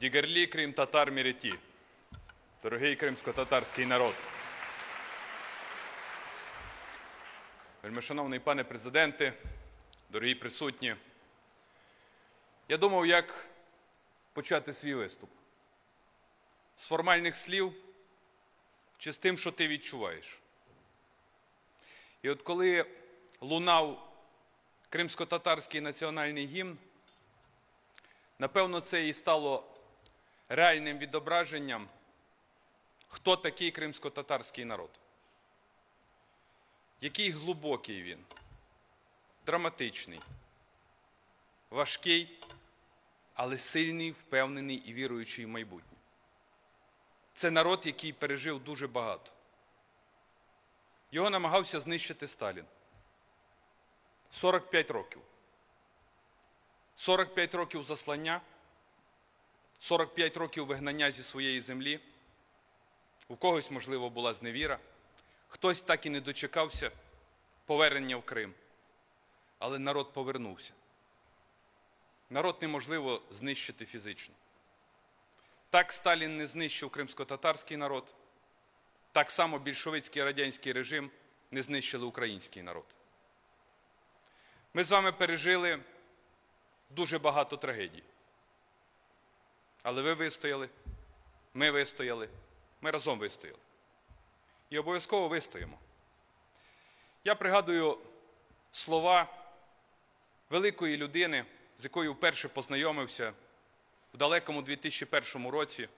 Дігерлі, крім татар міряті. Дорогий кримсько-татарський народ. Вельмишановний пане президенте, дорогі присутні. Я думав, як почати свій виступ. З формальних слів чи з тим, що ти відчуваєш. І от коли лунав кримсько-татарський національний гімн, напевно, це і стало реальним відображенням, хто такий кримсько-татарський народ. Який глибокий він, драматичний, важкий, але сильний, впевнений і віруючий в майбутнє. Це народ, який пережив дуже багато. Його намагався знищити Сталін. 45 років. 45 років заслання, 45 років вигнання зі своєї землі. У когось, можливо, була зневіра. Хтось так і не дочекався повернення в Крим. Але народ повернувся. Народ неможливо знищити фізично. Так Сталін не знищив кримсько-татарський народ, так само більшовицький радянський режим не знищили український народ. Ми з вами пережили дуже багато трагедій. Але ви вистояли, ми вистояли, ми разом вистояли. І обов'язково вистоїмо. Я пригадую слова великої людини, з якою вперше познайомився в далекому 2001 році,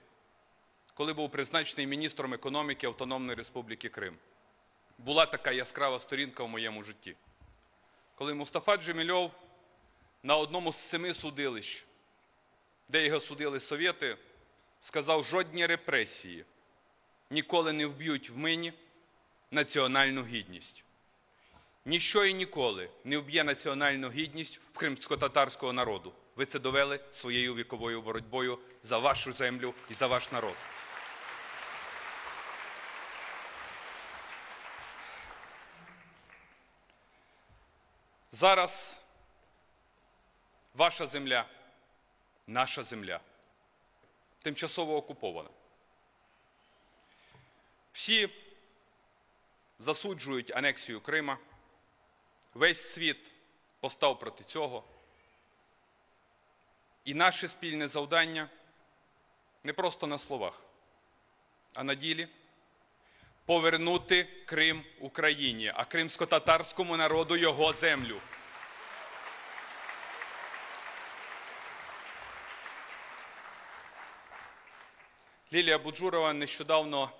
коли був призначений міністром економіки Автономної Республіки Крим. Була така яскрава сторінка в моєму житті. Коли Мустафа Джемільов на одному з семи судилищ, де його судили совєти, сказав, жодні репресії ніколи не вб'ють в мені національну гідність. Ніщо і ніколи не вб'є національну гідність в кримсько-татарського народу. Ви це довели своєю віковою боротьбою за вашу землю і за ваш народ. Зараз ваша земля, наша земля тимчасово окупована. Всі засуджують анексію Крима. Весь світ постав проти цього. І наше спільне завдання не просто на словах, а на ділі повернути Крим Україні, а кримсько-татарському народу його землю. Лілія Буджурова нещодавно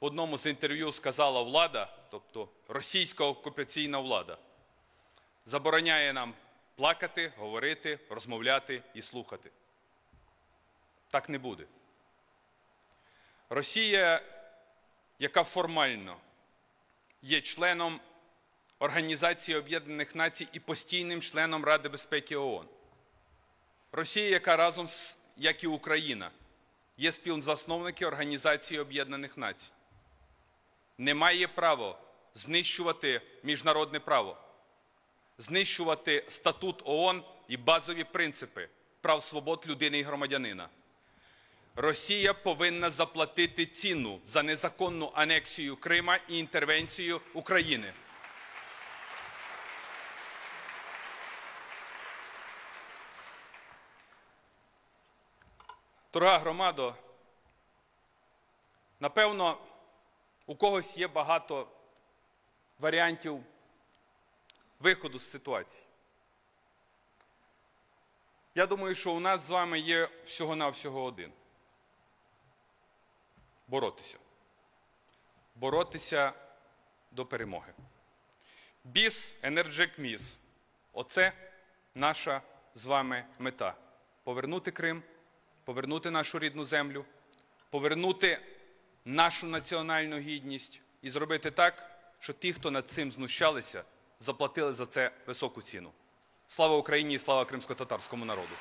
в одному з інтерв'ю сказала влада, тобто російська окупаційна влада, забороняє нам плакати, говорити, розмовляти і слухати. Так не буде. Росія, яка формально є членом Організації Об'єднаних Націй і постійним членом Ради безпеки ООН. Росія, яка разом як і Україна, є співзасновники Організації Об'єднаних Націй, не має права знищувати міжнародне право, знищувати статут ООН і базові принципи прав свобод людини і громадянина. Росія повинна заплатити ціну за незаконну анексію Крима і інтервенцію України. Дорога громадо, напевно, у когось є багато варіантів виходу з ситуації. Я думаю, що у нас з вами є всього-навсього один. Боротися. Боротися до перемоги. Біс, енерджек міс. Оце наша з вами мета. Повернути Крим, повернути нашу рідну землю, повернути нашу національну гідність і зробити так, що ті, хто над цим знущалися, заплатили за це високу ціну. Слава Україні і слава кримсько-татарському народу!